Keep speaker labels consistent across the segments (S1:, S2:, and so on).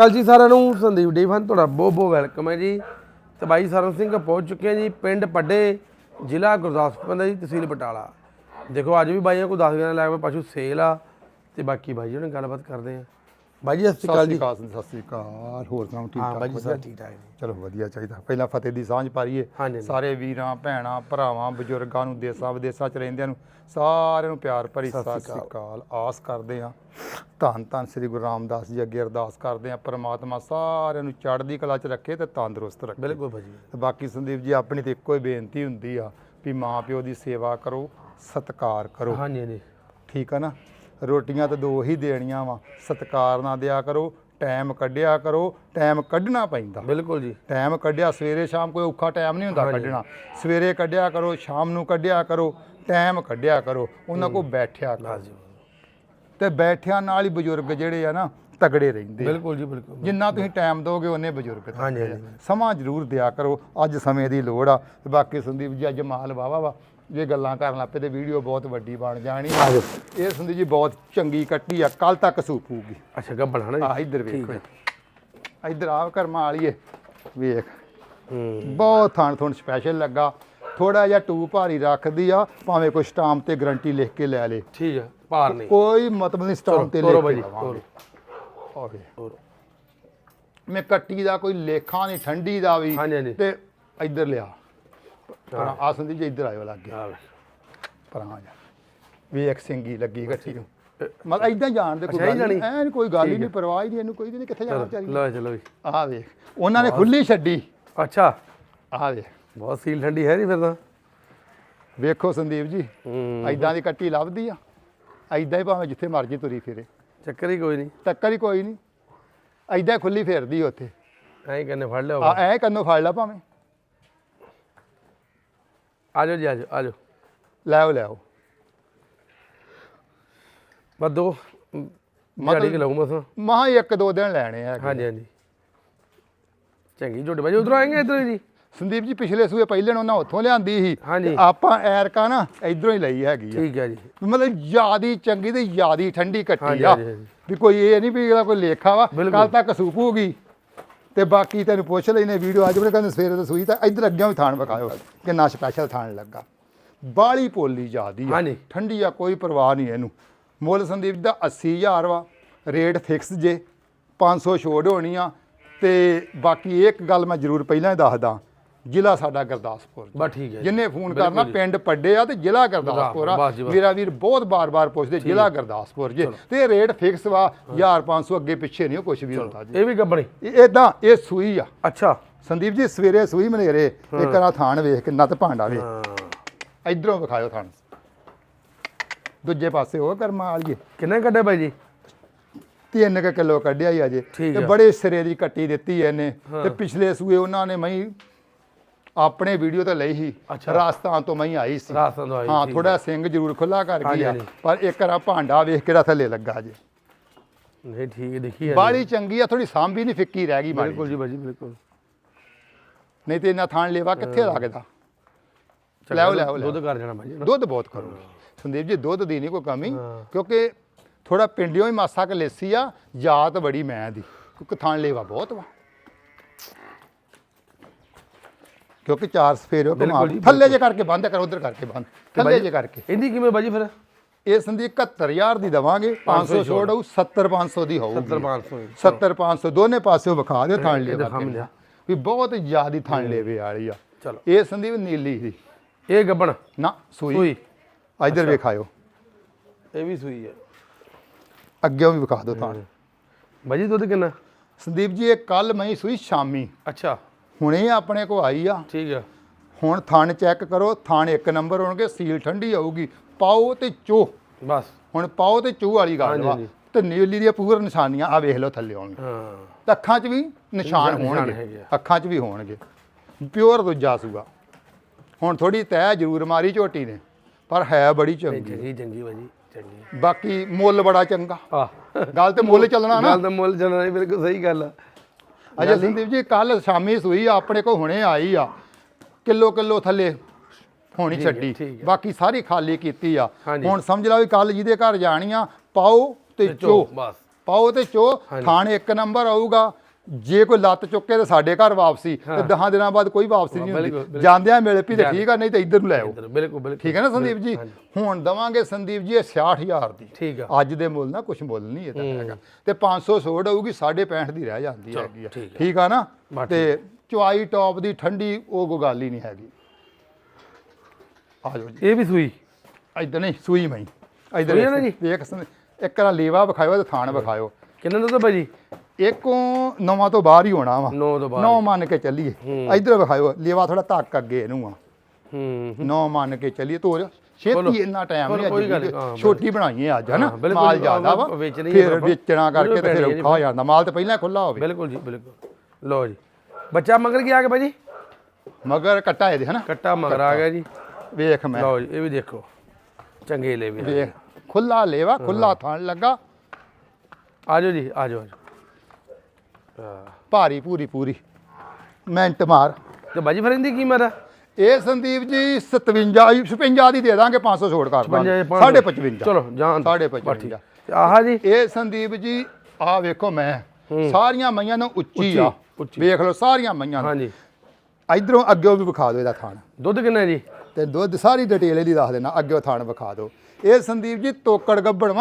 S1: ਕੱਲ ਜੀ ਸਾਰਿਆਂ ਨੂੰ ਸੰਦੀਪ ਡੀਫਨ ਤੁਹਾਡਾ ਬਹੁਤ ਬਹੁਤ ਵੈਲਕਮ ਹੈ ਜੀ। ਤੇ ਬਾਈ ਸਰਨ ਸਿੰਘ ਪਹੁੰਚ ਚੁੱਕੇ ਹਾਂ ਜੀ, ਪਿੰਡ ਪੱਡੇ, ਜ਼ਿਲ੍ਹਾ ਗੁਰਦਾਸਪੁਰ ਦਾ ਜੀ, ਤਹਿਸੀਲ ਬਟਾਲਾ। ਦੇਖੋ, ਅੱਜ ਵੀ ਬਾਈਆਂ ਕੋਲ 10 ਦਿਨ ਲੱਗ ਪਏ ਪਸ਼ੂ ਸੇਲ ਆ, ਤੇ ਬਾਕੀ ਬਾਈ ਜੀ ਨਾਲ ਗੱਲਬਾਤ ਕਰਦੇ ਆ ਬਾਈ ਜੀ ਸਤਿ ਸ਼੍ਰੀ ਅਕਾਲ ਜੀ।
S2: ਸਤਿ ਸ੍ਰੀ ਅਕਾਲ। ਹੋਰ ਸੁਣਾਓ ਠੀਕ
S1: ਹਾਂ
S2: ਠਾਕ
S1: ਬਾਈ ਜੀ
S2: ਵਧੀਆ?
S1: ਸਭ ਠੀਕ ਠਾਕ
S2: ਚਲੋ ਵਧੀਆ ਚਾਹੀਦਾ। ਪਹਿਲਾਂ ਫਤਿਹ ਦੀ ਸਾਂਝ ਪਾਈਏ। ਸਾਰੇ ਵੀਰਾਂ ਭੈਣਾਂ ਭਰਾਵਾਂ ਬਜ਼ੁਰਗਾਂ ਨੂੰ ਦੇਸਾਂ ਵਿਦੇਸਾਂ ਚ ਰਹਿੰਦਿਆਂ ਨੂੰ ਸਾਰਿਆਂ ਨੂੰ ਪਿਆਰ ਭਰੀ
S1: ਸਤਿ
S2: ਸ੍ਰੀ ਅਕਾਲ। ਆਸ ਕਰਦੇ ਹਾਂ। ਧੰਨ ਧੰਨ ਸ੍ਰੀ ਗੁਰੂ ਰਾਮਦਾਸ ਜੀ ਅੱਗੇ ਅਰਦਾਸ ਕਰਦੇ ਹਾਂ। ਪ੍ਰਮਾਤਮਾ ਸਾਰਿਆਂ ਨੂੰ ਚੜ੍ਹਦੀ ਕਲਾ ਚ ਰੱਖੇ ਤੇ ਤੰਦਰੁਸਤ ਰੱਖੇ।
S1: ਬਿਲਕੁਲ ਬਾਈ ਜੀ
S2: ਤੇ ਬਾਕੀ ਸੰਦੀਪ ਜੀ ਆਪਣੀ ਤੇ ਇੱਕੋ ਹੀ ਬੇਨਤੀ ਹੁੰਦੀ ਆ ਵੀ ਮਾਂ ਪਿਓ ਦੀ ਸੇਵਾ ਕਰੋ ਸਤਿਕਾਰ ਕਰੋ।
S1: ਹਾਂਜੀ ਹਾਂਜੀ।
S2: ਠੀਕ ਆ ਨਾ? ਰੋਟੀਆਂ ਤਾਂ ਦੋ ਹੀ ਦੇਣੀਆਂ ਵਾ। ਸਤਿਕਾਰ ਨਾ ਦਿਆ ਕਰੋ ਟਾਈਮ ਕੱਢਿਆ ਕਰੋ ਟਾਈਮ ਕੱਢਣਾ ਪੈਂਦਾ।
S1: ਬਿਲਕੁਲ ਜੀ।
S2: ਟਾਈਮ ਕੱਢਿਆ ਸਵੇਰੇ ਸ਼ਾਮ ਕੋਈ ਔਖਾ ਟਾਈਮ ਨਹੀਂ ਹੁੰਦਾ ਕੱਢਣਾ। ਸਵੇਰੇ ਕੱਢਿਆ ਕਰੋ ਸ਼ਾਮ ਨੂੰ ਕੱਢਿਆ ਕਰੋ ਟਾਈਮ ਕੱਢਿਆ ਕਰੋ ਉਹਨਾਂ ਕੋਲ ਬੈਠਿਆ ਕਰੋ। ਤੇ ਬੈਠਿਆਂ ਨਾਲ ਹੀ ਬਜ਼ੁਰਗ ਜਿਹੜੇ ਆ ਨਾ ਤਗੜੇ ਰਹਿੰਦੇ।
S1: ਬਿਲਕੁਲ ਜੀ ਬਿਲਕੁਲ।
S2: ਜਿੰਨਾ ਤੁਸੀਂ ਟਾਈਮ ਦੋਗੇ ਉਹਨੇ ਬਜ਼ੁਰਗ।
S1: ਹਾਂਜੀ।
S2: ਸਮਾਂ ਜ਼ਰੂਰ ਦਿਆ ਕਰੋ ਅੱਜ ਸਮੇਂ ਦੀ ਲੋੜ ਆ। ਤੇ ਬਾਕੀ ਸੰਦੀਪ ਜੀ ਅੱਜ ਮਾਲ ਵਾਵਾ ਵਾ। ਜੇ ਗੱਲਾਂ ਕਰਨ ਲੱਪੇ ਤੇ ਵੀਡੀਓ ਬਹੁਤ ਵੱਡੀ ਬਣ ਜਾਣੀ
S1: ਆ।
S2: ਇਹ ਸੰਦੀਪ ਜੀ ਬਹੁਤ ਚੰਗੀ ਕੱਟੀ ਆ ਕੱਲ ਤੱਕ ਸੂਪੂਗੀ
S1: ਅੱਛਾ ਗੱਬਣ ਹਨਾ
S2: ਆ ਇੱਧਰ ਵੇਖੋ। ਇੱਧਰ ਆ ਕਰਮਾ ਵਾਲੀਏ ਵੇਖ।
S1: ਹੂੰ।
S2: ਬਹੁਤ ਥਾਣ ਥੁਣ ਸਪੈਸ਼ਲ ਲੱਗਾ। ਥੋੜਾ ਜਿਹਾ ਟੂ ਭਾਰੀ ਰੱਖਦੀ ਆ ਭਾਵੇਂ ਕੋਈ ਸਟਾਮ ਤੇ ਗਰੰਟੀ ਲਿਖ ਕੇ ਲੈ ਲੇ।
S1: ਠੀਕ ਹੈ ਭਾਰ ਨਹੀਂ।
S2: ਕੋਈ ਮਤਲਬ ਨਹੀਂ ਸਟਾਮ ਤੇ ਲਿਖ ਕੇ ਲਵਾਂਗੇ। ਓਕੇ ਮੈਂ ਕੱਟੀ ਦਾ ਕੋਈ ਲੇਖਾ ਨਹੀਂ ਠੰਡੀ ਦਾ ਵੀ ਤੇ ਇੱਧਰ ਲਿਆ। ਪਰ ਆ ਸੰਦੀਪ ਜੀ ਇੱਧਰ ਆਇਓ ਲੱਗੇ
S1: ਆ।
S2: ਪਰ ਆ ਜਾ। ਵੀ ਇੱਕ ਸਿੰਗੀ ਲੱਗੀ ਕੱਟੀ ਨੂੰ। ਮਤਲਬ ਇਦਾਂ ਜਾਣ ਦੇ ਕੋਈ ਗੱਲ ਐਨ ਕੋਈ ਗੱਲ ਹੀ ਨਹੀਂ ਪਰਵਾਹ ਹੀ ਨਹੀਂ ਇਹਨੂੰ ਕੋਈ ਨਹੀਂ ਕਿੱਥੇ ਜਾਣਾ ਵਿਚਾਰੀ
S1: ਲਓ ਚਲੋ ਜੀ।
S2: ਆ ਵੇਖ ਉਹਨਾਂ ਨੇ ਖੁੱਲੀ ਛੱਡੀ।
S1: ਅੱਛਾ।
S2: ਆ ਵੇਖ।
S1: ਬਹੁਤ ਸੀਲ ਠੰਡੀ ਹੈ ਨਹੀਂ ਫਿਰ ਤਾਂ।
S2: ਵੇਖੋ ਸੰਦੀਪ ਜੀ ਐਦਾਂ ਦੀ ਕੱਟੀ ਲੱਭਦੀ ਆ। ਐਦਾਂ ਹੀ ਭਾਵੇਂ ਜਿੱਥੇ ਮਰਜ਼ੀ ਤੁਰੀ ਫਿਰੇ।
S1: ਚੱਕਰ ਹੀ ਕੋਈ ਨਹੀਂ
S2: ਟੱਕਰ ਹੀ ਕੋਈ ਨਹੀਂ ਐਦਾਂ ਖੁੱਲੀ ਫੇਰਦੀ ਉੱਥੇ।
S1: ਐਂ ਕਹਿੰਦੇ ਫੜ ਲਿਓ
S2: ਆ ਐ ਕੰਨੋਂ ਫੜ ਲਾ ਭਾਵੇਂ।
S1: ਆ ਜਾਓ ਜੀ ਆ ਜਾਓ ਆ ਜਾਓ
S2: ਲੈ ਆਓ ਲੈ ਆਓ।
S1: ਬਸ ਦੋ ਮਤਲਬ ਕਿ ਲਊ ਮਸਾਂ
S2: ਮਹਾ ਇੱਕ ਦੋ ਦਿਨ ਲੈਣੇ ਆ
S1: ਹਾਂਜੀ ਹਾਂਜੀ। ਚੰਗੀ ਝੋਟੀ ਬਾਜੀ ਉਧਰੋਂ ਆਏਗੇ ਇਧਰੋਂ ਜੀ?
S2: ਸੰਦੀਪ ਜੀ ਪਿਛਲੇ ਸੂਏ ਪਹਿਲੇ ਨੂੰ ਉਹਨਾਂ ਉੱਥੋਂ ਲਿਆਂਦੀ ਸੀ।
S1: ਹਾਂਜੀ।
S2: ਆਪਾਂ ਐਰਕਾ ਨਾ ਇਧਰੋਂ ਹੀ ਲਈ ਹੈਗੀ ਆ।
S1: ਠੀਕ ਹੈ ਜੀ।
S2: ਮਤਲਬ ਜਿਆਦੀ ਚੰਗੀ ਤੇ ਜਿਆਦੀ ਠੰਡੀ ਕੱਟੀ ਆ।
S1: ਹਾਂਜੀ, ਹਾਂਜੀ।
S2: ਵੀ ਕੋਈ ਇਹ ਨਹੀਂ ਵੀ ਇਹਦਾ ਕੋਈ ਲੇਖਾ ਵਾ
S1: ਬਿਲਕੁਲ।
S2: ਕੱਲ ਤੱਕ ਸੂਪੂਗੀ ਤੇ ਬਾਕੀ ਤੈਨੂੰ ਪੁੱਛ ਲੈਨੇ ਵੀਡੀਓ ਅੱਜ ਬੜੇ ਕਹਿੰਦੇ ਸਵੇਰੇ ਤੇ ਸੂਈ ਤਾਂ ਇੱਧਰ ਅੱਗੇ ਵੀ ਥਾਣ ਵਿਖਾਇਓ ਕਿੰਨਾ ਸਪੈਸ਼ਲ ਥਾਣ ਲੱਗਾ। ਬਾਲੀ ਪੋਲੀ ਜਿਆਦੀ ਆ।
S1: ਹਾਂਜੀ।
S2: ਠੰਡੀ ਆ ਕੋਈ ਪਰਵਾਹ ਨਹੀਂ ਇਹਨੂੰ। ਮੁੱਲ ਸੰਦੀਪ ਦਾ 80000 ਵਾ ਰੇਟ ਫਿਕਸ ਜੇ 500 ਛੋੜ ਹੋਣੀ ਆ ਤੇ ਬਾਕੀ ਇੱਕ ਗੱਲ ਮੈਂ ਜ਼ਰੂਰ ਪਹਿਲਾਂ ਹੀ ਦੱਸਦਾ। ਜ਼ਿਲ੍ਹਾ ਸਾਡਾ ਗੁਰਦਾਸਪੁਰ
S1: ਬਸ ਠੀਕ ਹੈ ਜੀ।
S2: ਜਿੰਨੇ ਫੋਨ ਕਰਨਾ ਪਿੰਡ ਪੱਡੇ ਆ ਤੇ ਜ਼ਿਲ੍ਹਾ ਗੁਰਦਾਸਪੁਰ ਆ।
S1: ਬਸ ਜੀ, ਬਸ।
S2: ਮੇਰਾ ਵੀਰ ਬਹੁਤ ਬਾਰ-ਬਾਰ ਪੁੱਛਦੇ ਜ਼ਿਲ੍ਹਾ ਗੁਰਦਾਸਪੁਰ ਜੇ ਤੇ ਰੇਟ ਫਿਕਸ ਵਾ 1500 ਅੱਗੇ ਪਿੱਛੇ ਨਹੀਂ ਕੁਝ ਵੀ ਹੁੰਦਾ ਜੀ।
S1: ਇਹ ਵੀ ਗੱਬਣੀ
S2: ਇਦਾਂ ਇਹ ਸੂਈ ਆ।
S1: ਅੱਛਾ।
S2: ਸੰਦੀਪ ਜੀ ਸਵੇਰੇ ਸੂਈ ਮਨੇਰੇ ਇੱਕ ਰਾ ਥਾਣ ਵੇਖ ਕਿੰਨਾ ਤੇ ਭਾਂਡਾ ਵੇਖ। ਇਧਰੋਂ ਵਿਖਾਇਓ ਥਾਣ ਦੂਜੇ ਪਾਸੇ ਉਹ ਕਰਮਾ ਵਾਲੀਏ
S1: ਕਿੰਨੇ ਕੱਢੇ ਬਾਈ ਜੀ?
S2: ਤਿੰਨ ਕੁ ਕਿਲੋ ਕੱਢਿਆ ਹੀ ਅਜੇ।
S1: ਠੀਕ
S2: ਤੇ
S1: ਆ।
S2: ਬੜੇ ਸਿਰੇ ਦੀ ਕੱਟੀ ਦਿੱਤੀ ਇਹਨੇ। ਤੇ ਪਿਛਲੇ ਸੂਏ ਉਹਨਾਂ ਨੇ ਮਈ ਆਪਣੇ ਵੀਡੀਓ ਤੇ ਲਈ ਸੀ। ਰਾਜਸਥਾਨ ਤੋਂ ਮਈ ਆਈ ਸੀ।
S1: ਰਾਜਸਥਾਨ ਤੋਂ ਆਈ,
S2: ਹਾਂ ਥੋੜਾ ਸਿੰਘ ਜ਼ਰੂਰ ਖੁੱਲਾ ਕਰ ਗਈ ਆ। ਪਰ ਇੱਕ ਰਾ ਭਾਂਡਾ ਵੇਖ ਕਿਹੜਾ ਥੱਲੇ ਲੱਗਾ ਜੇ।
S1: ਨਹੀਂ ਠੀਕ ਦੇਖੀ ਹੈ
S2: ਬਾੜੀ ਚੰਗੀ ਆ ਥੋੜੀ ਸਾਂਭੀ ਨਹੀਂ ਫਿੱਕੀ ਰਹਿ ਗਈ
S1: ਬਿਲਕੁਲ ਜੀ ਬਾਜੀ ਬਿਲਕੁਲ।
S2: ਨਹੀਂ ਤੇ ਇਹਨਾਂ ਥਾਣ ਲੇਵਾ ਕਿੱਥੇ ਲੱਗਦਾ? ਲੈ ਆਓ, ਲੈ ਆਓ, ਲੈ ਆਓ।
S1: ਦੁੱਧ ਕਰ ਜਾਣਾ ਬਾਜੀ
S2: ਦੁੱਧ ਬਹੁਤ ਕਰੂਗਾ ਸੰਦੀਪ ਜੀ ਦੁੱਧ ਦੀ ਨਹੀਂ ਕੋਈ ਕਮੀ। ਕਿਉਂਕਿ ਥੋੜਾ ਪਿੰਡਿਓ ਹੀ ਮਾਸਾ ਕ ਲੈਸੀ ਆ ਜਾਤ ਬੜੀ ਮੈਂ ਦੀ। ਕਿਉਂਕਿ ਥਾਣ ਲੇਵਾ ਬਹੁਤ ਵਾ। ਕਿਉਂਕਿ ਚਾਰ ਸਫੇਰੋ ਕਮਾ
S1: ਬਿਲਕੁਲ ਜੀ,
S2: ਥੱਲੇ ਜੇ ਕਰਕੇ ਬੰਦ ਕਰ ਉਧਰ ਕਰਕੇ ਬੰਦ ਥੱਲੇ ਜੇ ਕਰਕੇ।
S1: ਇਹਦੀ ਕਿਵੇਂ ਬਾਜੀ ਫਿਰ?
S2: ਇਹ ਸੰਦੀਪ 71000 ਦੀ ਦਵਾਂਗੇ 500 ਛੋੜ। ਆਊ 70500 ਦੀ ਹੋਊਗੀ।
S1: 70500
S2: 70500 ਦੋਨੇ ਪਾਸਿਓਂ ਵਿਖਾ ਦਿਓ ਥਾਣ ਲੇਵਾ
S1: ਦਿਖਾ।
S2: ਵੀ ਬਹੁਤ ਜ਼ਿਆਦੀ ਥਾਣ ਲੇਵੇ ਵਾਲੀ ਆ।
S1: ਚਲੋ।
S2: ਇਹ ਸੰਦੀਪ ਨੀਲੀ ਦੀ
S1: ਇਹ ਗੱਬਣ?
S2: ਨਾ ਸੂਈ।
S1: ਸੂਈ।
S2: ਇਧਰ ਵੇਖਾਇਓ।
S1: ਇਹ ਵੀ ਸੂਈ ਹੈ।
S2: ਅੱਗੇ ਵੀ ਵਿਖਾ ਦਿਓ ਥਾਣ।
S1: ਬਾਜੀ ਦੁੱਧ ਕਿੰਨਾ?
S2: ਸੰਦੀਪ ਜੀ ਇਹ ਕੱਲ ਮੈਂ ਸੂਈ ਸ਼ਾਮੀ।
S1: ਅੱਛਾ।
S2: ਹੁਣੇ ਆਪਣੇ ਕੋ ਆਈ ਆ।
S1: ਠੀਕ ਹੈ
S2: ਹੁਣ ਥਣ ਚੈੱਕ ਕਰੋ ਥਣ ਇੱਕ ਨੰਬਰ ਹੋਣਗੇ ਸੀਲ ਠੰਡੀ ਆਊਗੀ। ਪਾਓ ਤੇ ਚੋ।
S1: ਬਸ।
S2: ਹੁਣ ਪਾਓ ਤੇ ਚੋ ਵਾਲੀ ਗੱਲ ਵਾ। ਤੇ ਨੀਲੀ ਦੀਆਂ ਪੂਰ ਨਿਸ਼ਾਨੀਆਂ ਆ ਵੇਖ ਲਓ ਥੱਲੇ ਆਉਣਗੇ
S1: ਹਾਂ।
S2: ਤੇ ਅੱਖਾਂ 'ਚ ਵੀ ਨਿਸ਼ਾਨ ਹੋਣਗੇ।
S1: ਆ।
S2: ਅੱਖਾਂ 'ਚ ਵੀ ਹੋਣਗੇ। ਪਿਓਰ ਦੂਜਾ ਸੂਗਾ ਹੁਣ ਥੋੜੀ ਤੈ ਜ਼ਰੂਰ ਮਾਰੀ ਝੋਟੀ ਨੇ ਪਰ ਹੈ ਬੜੀ ਚੰਗੀ।
S1: ਚੰਗੀ ਚੰਗੀ ਬਾਜੀ ਚੰਗੀ।
S2: ਬਾਕੀ ਮੁੱਲ ਬੜਾ ਚੰਗਾ।
S1: ਆ
S2: ਗੱਲ ਤੇ ਮੁੱਲ ਚੱਲਣਾ ਨਾ।
S1: ਗੱਲ ਤਾਂ ਮੁੱਲ ਚੱਲਣਾ ਬਿਲਕੁਲ ਸਹੀ ਗੱਲ ਆ।
S2: ਅਜੇ ਸੰਦੀਪ ਜੀ ਕੱਲ ਸ਼ਾਮੀ ਸੂਈ ਆਪਣੇ ਕੋ ਹੁਣੇ ਆਈ ਆ। ਕਿਲੋ ਕਿਲੋ ਥੱਲੇ ਹੋਣੀ ਛੱਡੀ। ਬਾਕੀ ਸਾਰੀ ਖਾਲੀ ਕੀਤੀ ਆ। ਹੁਣ ਸਮਝ ਲਾ ਵੀ ਕੱਲ ਜਿਹਦੇ ਘਰ ਜਾਣੀ ਆ ਪਾਓ ਤੇ ਚੋ ਪਾਓ ਤੇ ਚੋ ਥਾਣ ਇੱਕ ਨੰਬਰ ਆਊਗਾ। ਜੇ ਕੋਈ ਲੱਤ ਚੁੱਕੇ ਤੇ ਸਾਡੇ ਘਰ ਵਾਪਸੀ ਤੇ 10 ਦਿਨਾਂ ਬਾਅਦ ਕੋਈ ਵਾਪਸੀ ਨਹੀਂ ਹੁੰਦੀ। ਜਾਂਦਿਆਂ ਮਿਲ ਪਈ ਤੇ ਠੀਕ ਆ ਨਹੀਂ ਤੇ ਇੱਧਰ ਨੂੰ ਲੈ ਆਓ।
S1: ਬਿਲਕੁਲ ਬਿਲਕੁਲ।
S2: ਠੀਕ ਹੈ ਨਾ ਸੰਦੀਪ ਜੀ? ਹੁਣ ਦਵਾਂਗੇ ਸੰਦੀਪ ਜੀ ਇਹ 66000 ਦੀ।
S1: ਠੀਕ ਆ।
S2: ਅੱਜ ਦੇ ਮੁੱਲ ਨਾ ਕੁਝ ਮੁੱਲ ਨਹੀਂ ਇਹਦਾ ਹੈਗਾ। ਤੇ 500 ਛੋੜ ਆਊਗੀ 65 ਦੀ ਰਹਿ ਜਾਂਦੀ ਹੈਗੀ ਆ।
S1: ਠੀਕ
S2: ਆ। ਨਾ? ਤੇ ਚੁਆਈ ਟੌਪ ਦੀ ਠੰਡੀ ਉਹ ਕੋਈ ਗੱਲ ਹੀ ਨਹੀਂ ਹੈਗੀ। ਆ ਜਾਓ ਜੀ।
S1: ਇਹ ਵੀ ਸੂਈ?
S2: ਇਧਰ ਨਹੀਂ ਸੂਈ
S1: ਨਾ ਜੀ?
S2: ਵੇਖ ਸੰਦ- ਇੱਕ ਰਾ ਲੇਵਾ ਵਿਖਾਇਓ ਤੇ ਥਾਣ ਵਿਖਾਇਓ।
S1: ਕਿੰਨੇ ਦਾ ਤਾਂ ਭਾਜੀ
S2: ਇੱਕੋਂ ਨਵਾਂ ਤੋਂ ਬਾਹਰ ਹੀ ਹੋਣਾ ਵਾ।
S1: ਨੌ ਤੋਂ ਬਾਅਦ
S2: ਨੌ ਮੰਨ ਕੇ ਚੱਲੀਏ। ਇਧਰ ਵਿਖਾਇਓ ਲੇਵਾ ਥੋੜਾ ਧੱਕ ਅੱਗੇ ਇਹਨੂੰ ਆ।
S1: ਹੂੰ
S2: ਨੌ ਮੰਨ ਕੇ ਚੱਲੀਏ ਤੋਰ ਛੇਤੀ ਇੰਨਾ ਟਾਈਮ ਨਹੀਂ ਅੱਜ
S1: ਹਾਂ,
S2: ਛੋਟੀ ਬਣਾਈਏ ਅੱਜ ਹਨਾ? ਮਾਲ ਜ਼ਿਆਦਾ ਵਾ। ਫਿਰ। ਵੇਚਣਾ ਕਰਕੇ ਤੇ ਫਿਰ। ਔਖਾ ਹੋ ਜਾਂਦਾ। ਮਾਲ ਤੇ ਪਹਿਲਾਂ ਖੁੱਲਾ ਹੋਵੇ।
S1: ਬਿਲਕੁਲ ਜੀ ਬਿਲਕੁਲ। ਲਓ ਜੀ। ਬੱਚਾ ਮਗਰ ਕੀ ਆ ਗਿਆ ਭਾਜੀ
S2: ਮਗਰ ਕੱਟਾ ਇਹਦੇ ਹਨਾ?
S1: ਕੱਟਾ ਮਗਰ ਆ ਗਿਆ ਜੀ।
S2: ਵੇਖ ਮੈਂ।
S1: ਲਓ ਜੀ ਇਹ ਵੀ ਦੇਖੋ। ਚੰਗੇ ਲੈ ਵੀ
S2: ਵੇਖ। ਖੁੱਲਾ ਲੇਵਾ ਖੁੱਲਾ ਥਣ ਲੱਗਾ।
S1: ਆਜੋ ਜੀ ਆਜੋ ਆਜੋ
S2: ਭਾਰੀ ਪੂਰੀ ਪੂਰੀ। ਮਿੰਟ ਮਾਰ।
S1: ਤੇ ਭਾਜੀ ਫਿਰ ਇਹਦੀ ਕੀਮਤ ਆ?
S2: ਇਹ ਸੰਦੀਪ ਜੀ 57 56 ਦੀ ਦੇ ਦਾਂਗੇ 500 ਛੋੜ ਕਰ ਦਾਂਗੇ।
S1: 55
S2: 55
S1: ਚਲੋ ਜਾਨ
S2: ਸਾਢੇ
S1: ਬਸ
S2: ਪਚਵੰਜਾ।
S1: ਠੀਕ। ਤੇ ਆਹ ਜੀ?
S2: ਇਹ ਸੰਦੀਪ ਜੀ ਆਹ ਵੇਖੋ ਮੈਂ। ਸਾਰੀਆਂ ਮਈਆਂ ਨੂੰ ਉੱਚੀ ਆ। ਵੇਖ ਲਓ ਸਾਰੀਆਂ ਮਈਆਂ ਨੂੰ।
S1: ਹਾਂਜੀ।
S2: ਇਧਰੋਂ ਅੱਗੇ ਵੀ ਵਿਖਾ ਦਿਓ ਇਹਦਾ ਥਾਣ।
S1: ਦੁੱਧ ਕਿੰਨਾ ਜੀ?
S2: ਤੇ ਦੁੱਧ ਸਾਰੀ ਡਿਟੇਲ ਇਹਦੀ ਦੱਸ ਦੇਣਾ ਅੱਗੇ ਥਾਣ ਵਿਖਾ ਦਿਓ। ਇਹ ਸੰਦੀਪ ਜੀ ਤੋਕੜ ਗੱਬੜ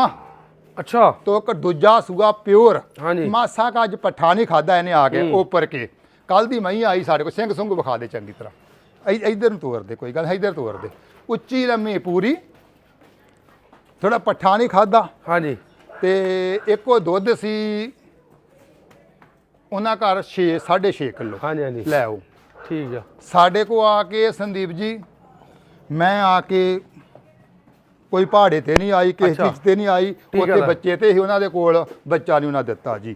S1: ਅੱਛਾ।
S2: ਤੋਕੜ ਦੂਜਾ ਸੂਆ ਪਿਓਰ।
S1: ਹਾਂਜੀ।
S2: ਮਾਸਾ ਕਾ ਅੱਜ ਪੱਠਾ ਨਹੀਂ ਖਾਦਾ ਇਹਨੇ ਆ ਕੇ ਉੱਪਰ ਕੇ। ਕੱਲ ਦੀ ਮਈ ਆਈ ਸਾਡੇ ਕੋਲ ਸਿੰਘ ਸੁੰਗ ਵਿਖਾ ਦੇ ਚੰਗੀ ਤਰ੍ਹਾਂ। ਇੱਧਰ ਨੂੰ ਤੋਰ ਦੇ ਕੋਈ ਗੱਲ ਇੱਧਰ ਤੋਰ ਦੇ। ਉੱਚੀ ਲੰਮੀ ਪੂਰੀ। ਥੋੜਾ ਪੱਠਾ ਨਹੀਂ ਖਾਦਾ।
S1: ਹਾਂਜੀ।
S2: ਤੇ ਇੱਕੋ ਦੁੱਧ ਸੀ ਉਹਨਾਂ ਘਰ 6 6.5 ਕਿਲੋ।
S1: ਹਾਂਜੀ ਹਾਂਜੀ।
S2: ਲੈ ਆਓ।
S1: ਠੀਕ ਆ।
S2: ਸਾਡੇ ਕੋ ਆ ਕੇ ਸੰਦੀਪ ਜੀ ਮੈਂ ਆ ਕੇ ਕੋਈ ਪਹਾੜੇ ਤੇ ਨਹੀਂ ਆਈ ਕਿਸੇ। ਚੀਜ਼ ਤੇ ਨਹੀਂ ਆਈ ਉੱਥੇ। ਬੱਚੇ ਤੇ ਹੀ ਉਹਨਾਂ ਦੇ ਕੋਲ ਬੱਚਾ ਨਹੀਂ ਉਹਨਾਂ ਦਿੱਤਾ ਜੀ।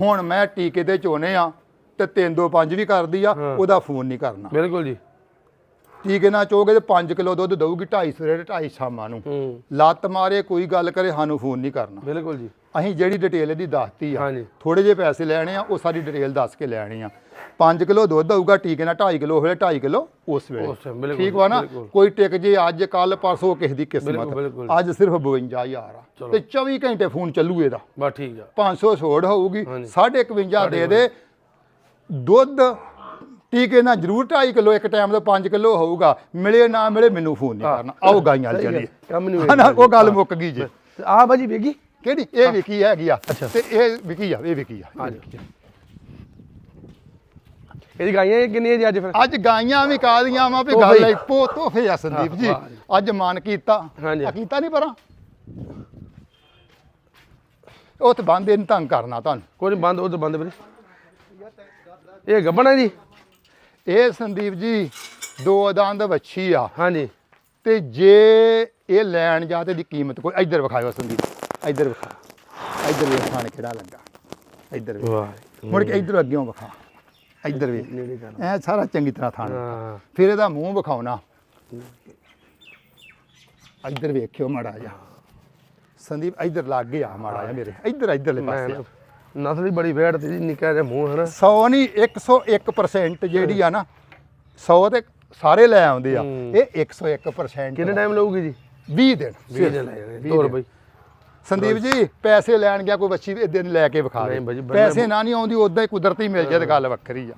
S2: ਹੁਣ ਮੈਂ ਟੀਕੇ ਤੇ ਚੋਨੇ ਆ ਤੇ 3 2 5 ਵੀ ਕਰਦੀ ਆ ਉਹਦਾ ਫੋਨ ਨਹੀਂ ਕਰਨਾ।
S1: ਬਿਲਕੁਲ ਜੀ।
S2: ਟੀਕੇ ਨਾਲ ਚੋਗੇ ਤੇ 5 ਕਿਲੋ ਦੁੱਧ ਦਊਗੀ 2.5 ਸਵੇਰੇ 2.5 ਸ਼ਾਮਾਂ ਨੂੰ। ਲੱਤ ਮਾਰੇ ਕੋਈ ਗੱਲ ਕਰੇ ਸਾਨੂੰ ਫੋਨ ਨਹੀਂ ਕਰਨਾ।
S1: ਬਿਲਕੁਲ ਜੀ।
S2: ਅਸੀਂ ਜਿਹੜੀ ਡਿਟੇਲ ਇਹਦੀ ਦੱਸਤੀ ਆ। ਥੋੜੇ ਜਿਹੇ ਪੈਸੇ ਲੈਣੇ ਆ ਉਹ ਸਾਰੀ ਡਿਟੇਲ ਦੱਸ ਕੇ ਲੈਣੀ ਆ। 5 ਕਿਲੋ ਦੁੱਧ ਆਊਗਾ ਟੀਕੇ ਨਾਲ 2.5 ਕਿਲੋ ਹੋਵੇ 2.5 ਕਿਲੋ ਉਸ ਵੇਲੇ। ਠੀਕ ਵਾ ਨਾ। ਕੋਈ ਟਿਕ ਜੇ ਅੱਜ ਕੱਲ ਪਰਸੋਂ ਕਿਸੇ ਦੀ ਕਿਸਮਤ। ਅੱਜ ਸਿਰਫ 52000 ਆ। ਤੇ 24 ਘੰਟੇ ਫੋਨ ਚੱਲੂ ਇਹਦਾ।
S1: ਬਸ ਠੀਕ ਆ।
S2: 500 ਛੋੜ ਹੋਊਗੀ
S1: ਹਾਂਜੀ।
S2: 51 ਦੇ ਦੇ। ਦੁੱਧ ਟੀਕੇ ਨਾਲ ਜ਼ਰੂਰ 2.5 ਕਿਲੋ ਇੱਕ ਟਾਈਮ ਦਾ 5 ਕਿਲੋ ਹੋਊਗਾ। ਮਿਲੇ ਨਾ ਮਿਲੇ ਮੈਨੂੰ ਫੋਨ ਨਹੀਂ ਕਰਨਾ। ਆਓ ਗਾਈਆਂ ਚੱਲੀਏ।
S1: ਹੈ, ਕੰਮ ਨਹੀਂ
S2: ਉਹ ਗੱਲ ਮੁੱਕ ਗਈ ਜੇ।
S1: ਆ ਭਾਜੀ ਵੇਗੀ
S2: ਕਿਹੜੀ? ਇਹ ਵਿਕੀ ਹੈਗੀ ਆ। ਤੇ ਇਹ ਵਿਕੀ ਆ ਇਹ ਵਿਕੀ ਆ।
S1: ਇਹਦੀ ਗਾਈਆਂ ਕਿੰਨੀਆਂ ਜੀ ਅੱਜ ਫਿਰ?
S2: ਅੱਜ ਗਾਈਆਂ ਵੀ ਕਾਦੀਆਂ ਵਾ ਵੀ ਗੱਲ। ਇੱਕੋ ਤੋਹਫੇ ਆ ਸੰਦੀਪ ਜੀ। ਅੱਜ ਮਨ ਕੀਤਾ।
S1: ਹਾਂਜੀ।
S2: ਆ ਕੀਤਾ ਨਹੀਂ ਪਰਾਂ? ਉਹ ਤੇ ਬੰਦੇ ਨੂੰ ਤੰਗ ਕਰਨਾ ਤੁਹਾਨੂੰ।
S1: ਕੋਈ ਬੰਦ ਉਧਰ ਬੰਦ ਵੀਰੇ। ਇਹ ਗੱਬਣ ਹੈ ਜੀ?
S2: ਇਹ ਸੰਦੀਪ ਜੀ ਦੋ ਦੰਦ ਵੱਛੀ ਆ।
S1: ਹਾਂਜੀ।
S2: ਤੇ ਜੇ ਇਹ ਲੈਣ ਜਾ ਤੇ ਦੀ ਕੀਮਤ ਕੋਈ ਇੱਧਰ ਵਿਖਾਇਓ ਸੰਦੀਪ। ਇੱਧਰ ਵਿਖਾ। ਇੱਧਰ ਵੇਖ ਥਾਣ ਕਿਹੜਾ ਲੱਗਾ। ਇੱਧਰ ਵੇਖ।
S1: ਵਾਹ।
S2: ਮੁੜ ਕੇ ਇੱਧਰ ਅੱਗਿਓਂ ਵਿਖਾ। ਇੱਧਰ ਵੇਖ
S1: ਨੇੜੇ ਕਰਨਾ
S2: ਐ ਸਾਰਾ ਚੰਗੀ ਤਰ੍ਹਾਂ ਥਾਣ
S1: ਹਾਂ।
S2: ਫਿਰ ਇਹਦਾ ਮੂੰਹ ਵਿਖਾਉਣਾ ਇੱਧਰ ਵੇਖਿਓ ਮਾੜਾ ਜਿਹਾ। ਸੰਦੀਪ ਇੱਧਰ ਲੱਗ ਗਿਆ ਮਾੜਾ ਜਿਹਾ ਮੇਰੇ। ਇੱਧਰ ਇੱਧਰਲੇ ਪਾਸੇ
S1: ਨਸਲ ਬੜੀ ਵੇੜ ਤੇ ਨਿੱਕਾ ਜਿਹਾ ਮੂੰਹ ਹੈ ਨਾ।
S2: 100 ਨਹੀਂ 101% ਜਿਹੜੀ ਆ ਨਾ 100 ਤੇ ਸਾਰੇ ਲੈ ਆਉਂਦੇ ਆ। ਇਹ 101%
S1: ਕਿੰਨੇ ਟਾਈਮ ਲਊਗੀ ਜੀ?
S2: 20 ਦਿਨ।
S1: 20 ਦਿਨ ਲੈ ਜਾਣੇ
S2: ਵੀਹ
S1: ਤੋਰ
S2: ਦਿਨ।
S1: ਬਈ।
S2: ਸੰਦੀਪ ਜੀ ਪੈਸੇ ਲੈਣ ਗਿਆ ਕੋਈ ਬੱਚੀ ਇਹ ਦਿਨ ਲੈ ਕੇ ਵਿਖਾ ਦੇ। ਪੈਸੇ ਨਾ ਨਹੀਂ ਆਉਂਦੀ ਉਦਾਂ ਹੀ ਕੁਦਰਤੀ ਮਿਲ ਜਾਏ ਤੇ ਗੱਲ ਵੱਖਰੀ ਆ।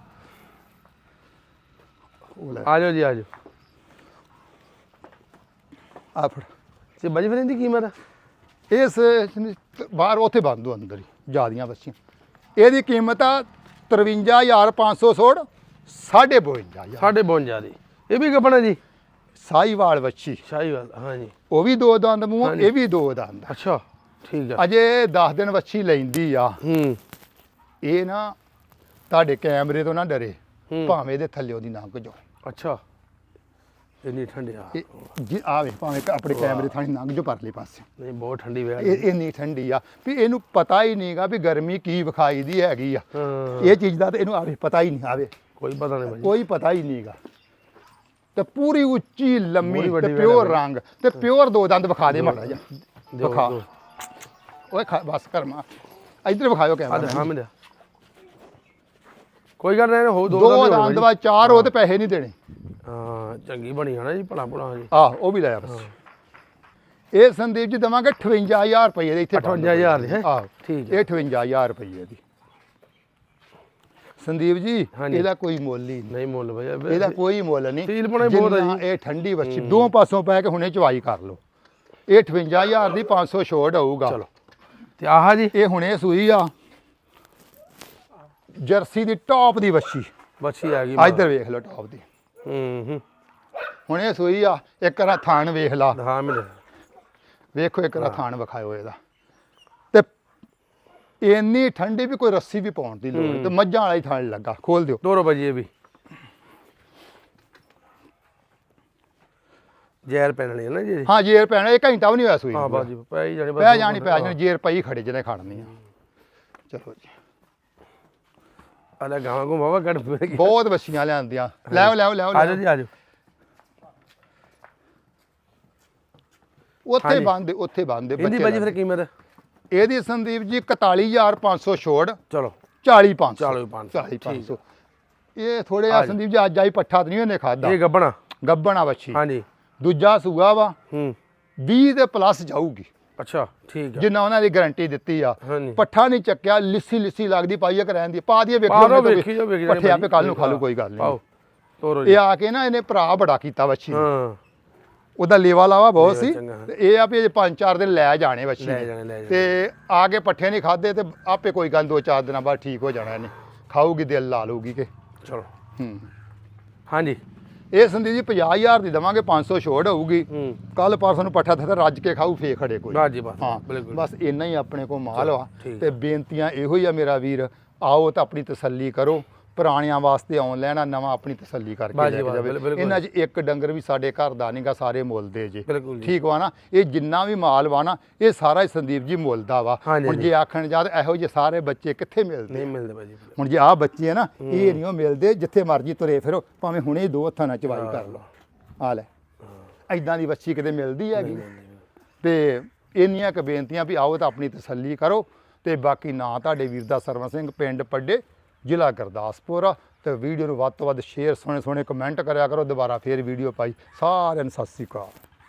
S1: ਆ ਜਾਓ ਜੀ ਆ ਜਾਓ।
S2: ਆ ਫੜ।
S1: ਤੇ ਬਾਜੀ ਫਿਰ ਇਹਦੀ ਕੀਮਤ?
S2: ਇਸ ਬਾਹਰ ਉੱਥੇ ਬੰਦ ਹੋ ਅੰਦਰ ਹੀ ਜਿਆਦੀਆਂ ਬੱਚੀਆਂ ਇਹਦੀ ਕੀਮਤ ਆ 53500 ਛੋੜ 52500
S1: ਸਾਢੇ 52 ਦੀ। ਇਹ ਵੀ ਗੱਬਣ ਹੈ ਜੀ?
S2: ਸਾਈਵਾਲ ਬੱਚੀ
S1: ਸ਼ਾਹੀਵਾਲ ਹਾਂਜੀ
S2: ਉਹ ਵੀ ਦੋ ਦੰਦ ਮੂੰਹ। ਇਹ ਵੀ ਦੋ ਦੰਦ।
S1: ਅੱਛਾ। ਠੀਕ ਆ।
S2: ਅਜੇ 10 ਦਿਨ ਬੱਚੀ ਲੈਂਦੀ ਆ।
S1: ਹੂੰ।
S2: ਇਹ ਨਾ ਤੁਹਾਡੇ ਕੈਮਰੇ ਤੋਂ ਨਾ ਡਰੇ। ਭਾਵੇਂ ਇਹਦੇ ਥੱਲੇ ਦੀ ਲੰਘ ਜਾਓ।
S1: ਅੱਛਾ। ਇੰਨੀ ਠੰਡੀ ਆ।
S2: ਜੀ ਆਵੇ ਭਾਵੇਂ ਆਪਣੇ ਕੈਮਰੇ ਥਾਣੀ ਲੰਘ ਜਾਓ ਪਰਲੇ ਪਾਸੇ।
S1: ਨਹੀਂ ਬਹੁਤ ਠੰਡੀ ਵੇੜ
S2: ਇਹ ਇੰਨੀ ਠੰਡੀ ਆ ਵੀ ਇਹਨੂੰ ਪਤਾ ਹੀ ਨਹੀਂਗਾ ਵੀ ਗਰਮੀ ਕੀ ਵਿਖਾਈ ਦੀ ਹੈਗੀ ਆ। ਇਹ ਚੀਜ਼ ਦਾ ਤੇ ਇਹਨੂੰ ਆਵੇ ਪਤਾ ਹੀ ਨਹੀਂ ਆਵੇ।
S1: ਕੋਈ ਪਤਾ ਨਹੀਂ ਬਾਜੀ
S2: ਕੋਈ ਪਤਾ ਹੀ ਨਹੀਂਗਾ। ਤੇ ਪੂਰੀ ਉੱਚੀ ਲੰਮੀ ਤੇ ਪਿਓਰ
S1: ਆ।
S2: ਰੰਗ ਤੇ ਪਿਓਰ ਦੋ ਦੰਦ ਵਿਖਾ ਦੇ ਮਾੜਾ
S1: ਦਿਓ,
S2: ਵਿਖਾ। ਓਏ ਖਾ ਬਸ ਕਰ ਮਾ ਇੱਧਰ ਵਿਖਾਇਓ
S1: ਆ
S2: ਕੈਮਰਾ
S1: ਦਿਖਾ ਮੈਨੂੰ। ਕੋਈ ਗੱਲ ਨਹੀਂ ਹੋ ਦੋ
S2: ਦੋ
S1: ਦੰਦ ਹੀ
S2: ਦੰਦ। ਵਾ ਚਾਰ ਉਹ ਤੇ ਪੈਸੇ ਨਹੀਂ ਦੇਣੇ।
S1: ਹਾਂ ਚੰਗੀ ਬਣੀ ਹਨਾ ਜੀ ਭਲਾ ਭਲਾ ਜੀ।
S2: ਆਹ ਉਹ ਵੀ ਲੈ ਆ ਬਸ। ਇਹ ਸੰਦੀਪ ਜੀ ਦਵਾਂਗੇ 58000 ਰੁਪਏ ਦੇ ਇੱਥੇ
S1: 58,000 ਦੀ, ਹੈਂ?
S2: ਆਹੋ
S1: ਠੀਕ ਹੈ।
S2: ਇਹ 58000 ਰੁਪਏ ਦੀ ਸੰਦੀਪ ਜੀ
S1: ਹਾਂਜੀ।
S2: ਇਹਦਾ ਕੋਈ ਮੁੱਲ ਹੀ ਨਹੀਂ।
S1: ਨਹੀਂ ਮੁੱਲ ਭਈਆ
S2: ਇਹਦਾ ਕੋਈ ਮੁੱਲ ਨਹੀਂ।
S1: ਸੀਲ ਹੀ ਬਹੁਤ ਆ
S2: ਜਿੰਨਾ ਇਹ ਠੰਡੀ ਬੱਚੀ ਦੋ ਪਾਸੋਂ ਪੈ ਕੇ ਹੁਣੇ ਚਵਾਈ ਕਰ ਲਓ। ਇਹ 58000 ਦੀ 500 ਛੋੜ ਹੋਊਗਾ
S1: ਚਲੋ। ਤੇ ਆਹ ਜੀ।
S2: ਇਹ ਹੁਣੇ ਸੂਈ ਆ। ਜਰਸੀ ਦੀ ਟੌਪ ਦੀ ਬੱਚੀ
S1: ਬੱਚੀ ਆ ਗਈ
S2: ਇੱਧਰ ਵੇਖ ਲਓ ਟੌਪ ਦੀ।
S1: ਹੂੰ ਹੂੰ
S2: ਹੁਣੇ ਸੂਈ ਆ ਇੱਕ ਰਾ ਥਾਣ ਵੇਖ ਲਾ।
S1: ਹਾਂ ਮਿਲ
S2: ਵੇਖੋ ਇੱਕ ਰਾ ਥਾਣ ਵਿਖਾਇਓ ਇਹਦਾ। ਤੇ ਇੰਨੀ ਠੰਡੀ ਵੀ ਕੋਈ ਰੱਸੀ ਵੀ ਪਾਉਣ ਦੀ ਲੋੜ ਤੇ ਮੱਝਾਂ ਵਾਲਾ ਹੀ ਥਾਣ ਲੱਗਾ। ਖੋਲ ਦਿਓ।
S1: ਤੋਰੋ ਭਾਜੀ ਇਹ ਵੀ। ਜ਼ਹਿਰ ਪੈਣ ਵਾਲੀ ਹੈ ਨਾ ਜੀ।
S2: ਹਾਂ ਜੇਰ ਪੈਣਾ ਇਹ ਘੰਟਾ ਵੀ ਨਹੀਂ ਹੋਇਆ ਸੂਈ
S1: ਹਾਂ। ਬਾਜੀ ਪੈ ਹੀ ਜਾਣੀ ਬਸ
S2: ਪੈ ਜਾਣੀ। ਪੈ ਜਾਣੀ ਜੇਰ ਪਈ ਖੜੇ ਜਿਹਨੇ ਖੜਨੀ ਆ। ਚਲੋ ਜੀ।
S1: ਅਲੇ ਗਾਵਾਂ ਕੋ ਬਾਬਾ ਕੱਢ ਪੈ ਗਈ
S2: ਬਹੁਤ ਬੱਚੀਆਂ ਲਿਆਂਦੀਆਂ। ਲੈਓ ਲੈਓ ਲੈਓ
S1: ਆ ਜਾ ਆ ਜਾ
S2: ਉੱਥੇ। ਬੰਦ ਉੱਥੇ ਬੰਦ
S1: ਇਹਦੀ ਭਾਜੀ ਫਿਰ ਕੀਮਤ?
S2: ਇਹਦੀ ਸੰਦੀਪ ਜੀ 41500 ਛੋੜ।
S1: ਚਲੋ।
S2: 40500
S1: 40500
S2: 40500 ਇਹ ਥੋੜੇ ਆ। ਸੰਦੀਪ ਜੀ ਅੱਜ ਆਈ ਪੱਠਾ ਤੇ ਨਹੀਂ ਉਹਨੇ ਖਾਦਾ
S1: ਇਹ ਗੱਬਣਾ।
S2: ਗੱਬਣਾ ਬੱਚੀ
S1: ਹਾਂਜੀ।
S2: ਦੂਜਾ ਸੂਆ ਵਾ
S1: ਹੂੰ।
S2: 20 ਦੇ ਪਲੱਸ ਜਾਊਗੀ।
S1: ਅੱਛਾ ਠੀਕ ਹੈ
S2: ਜਿੰਨਾ ਉਹਨਾਂ ਦੀ ਗਾਰੰਟੀ ਦਿੱਤੀ ਆ।
S1: ਹਾਂਜੀ।
S2: ਪੱਠਾ ਨਹੀਂ ਚੱਕਿਆ ਲਿੱਸੀ ਲਿੱਸੀ ਲੱਗਦੀ ਪਾਈ ਇੱਕ ਰਹਿੰਦੀ ਪਾ ਦਈਏ
S1: ਪਾ
S2: ਵੇਖੋ
S1: ਵੇਖੀ ਵੇਖੀ
S2: ਪੱਠੇ ਆਪੇ ਕੱਲ ਨੂੰ ਖਾ ਲੂ ਕੋਈ ਗੱਲ ਨਹੀਂ।
S1: ਪਾਓ ਤੋਰੋ ਜੀ।
S2: ਇਹ ਆ ਕੇ ਨਾ ਇਹਨੇ ਭਰਾ ਬੜਾ ਕੀਤਾ ਬੱਚੀ ਨੂੰ।
S1: ਹਾਂ।
S2: ਉਹਦਾ ਲੇਵਾ ਲਾਵਾ ਬਹੁਤ ਸੀ।
S1: ਚੰਗਾ, ਹਾਂ।
S2: ਤੇ ਇਹ ਆ ਵੀ ਪੰਜ ਚਾਰ ਦਿਨ ਲੈ ਜਾਣੇ ਬੱਚੀ
S1: ਲੈ
S2: ਨੇ।
S1: ਜਾਣੇ ਲੈ ਜਾਣੇ।
S2: ਤੇ ਆ ਕੇ ਪੱਠੇ ਨਹੀਂ ਖਾਦੇ ਤੇ ਆਪੇ ਕੋਈ ਗੱਲ ਦੋ ਚਾਰ ਦਿਨਾਂ ਬਾਅਦ ਠੀਕ ਹੋ ਜਾਣਾ ਇਹਨੇ। ਖਾਊਗੀ ਦਿਲ ਲਾ ਲਊਗੀ ਕਿ।
S1: ਚਲੋ।
S2: ਹੂੰ।
S1: ਹਾਂਜੀ।
S2: ਇਹ ਸੰਦੀਪ ਜੀ 50000 ਦੀ ਦਵਾਂਗੇ 500 ਛੋੜ ਹੋਊਗੀ। ਕੱਲ ਪਰਸੋਂ ਨੂੰ ਪੱਠਾ ਤੇ ਰੱਜ ਕੇ ਖਾਊ ਫੇ ਖੜੇ ਕੋਈ।
S1: ਬਾਜੀ ਬਸ
S2: ਹਾਂ
S1: ਬਿਲਕੁਲ।
S2: ਬਸ ਇੰਨਾ ਹੀ ਆਪਣੇ ਕੋਲ ਮਾਲ ਵਾ
S1: ਠੀਕ।
S2: ਤੇ ਬੇਨਤੀਆਂ ਇਹੋ ਹੀ ਆ ਮੇਰਾ ਵੀਰ ਆਓ ਤਾਂ ਆਪਣੀ ਤਸੱਲੀ ਕਰੋ। ਪੁਰਾਣਿਆਂ ਵਾਸਤੇ ਆਉਣ ਲੈਣਾ ਨਵਾਂ ਆਪਣੀ ਤਸੱਲੀ ਕਰਕੇ ਲੈ ਕੇ ਜਾਵੇ। ਇਹਨਾਂ 'ਚ ਇੱਕ ਡੰਗਰ ਵੀ ਸਾਡੇ ਘਰ ਦਾ ਨਹੀਂਗਾ ਸਾਰੇ ਮੁੱਲ ਦੇ ਜੇ। ਠੀਕ ਵਾ ਨਾ? ਇਹ ਜਿੰਨਾ ਵੀ ਮਾਲ ਵਾ ਨਾ ਇਹ ਸਾਰਾ ਹੀ ਸੰਦੀਪ ਜੀ ਮੁੱਲ ਦਾ ਵਾ ਹੁਣ। ਜੇ ਆਖਣ ਜਾ ਤਾਂ ਇਹੋ ਜਿਹੇ ਸਾਰੇ ਬੱਚੇ ਕਿੱਥੇ ਮਿਲਦੇ?
S1: ਨਹੀਂ ਮਿਲਦੇ ਭਾਜੀ
S2: ਹੁਣ ਜੇ ਆਹ ਬੱਚੇ ਆ ਨਾ ਇਹ ਨਹੀਂ ਉਹ ਮਿਲਦੇ ਜਿੱਥੇ ਮਰਜ਼ੀ ਤੁਰੇ ਫਿਰੋ ਭਾਵੇਂ ਹੁਣੇ ਦੋ ਹੱਥਾਂ ਨਾਲ ਚਵਾਈ ਕਰ ਲਓ। ਆ ਲੈ। ਐਦਾਂ ਦੀ ਬੱਚੀ ਕਿਤੇ ਮਿਲਦੀ ਹੈਗੀ। ਤੇ ਇੰਨੀਆਂ ਕੁ ਬੇਨਤੀਆਂ ਵੀ ਆਓ ਤਾਂ ਆਪਣੀ ਤਸੱਲੀ ਕਰੋ ਤੇ ਬਾਕੀ ਨਾਂ ਤੁਹਾਡੇ ਵੀਰ ਦਾ ਸਰਵਨ ਸਿੰਘ ਪਿੰਡ ਪੱਡੇ ਜ਼ਿਲ੍ਹਾ ਗੁਰਦਾਸਪੁਰ ਆ ਤੇ ਵੀਡੀਓ ਨੂੰ ਵੱਧ ਤੋਂ ਵੱਧ ਸ਼ੇਅਰ ਸੋਹਣੇ ਸੋਹਣੇ ਕਮੈਂਟ ਕਰਿਆ ਕਰੋ, ਦੁਬਾਰਾ ਫੇਰ ਵੀਡੀਓ ਪਾਈ। ਸਾਰਿਆਂ ਨੂੰ ਸਤਿ ਸ੍ਰੀ ਅਕਾਲ।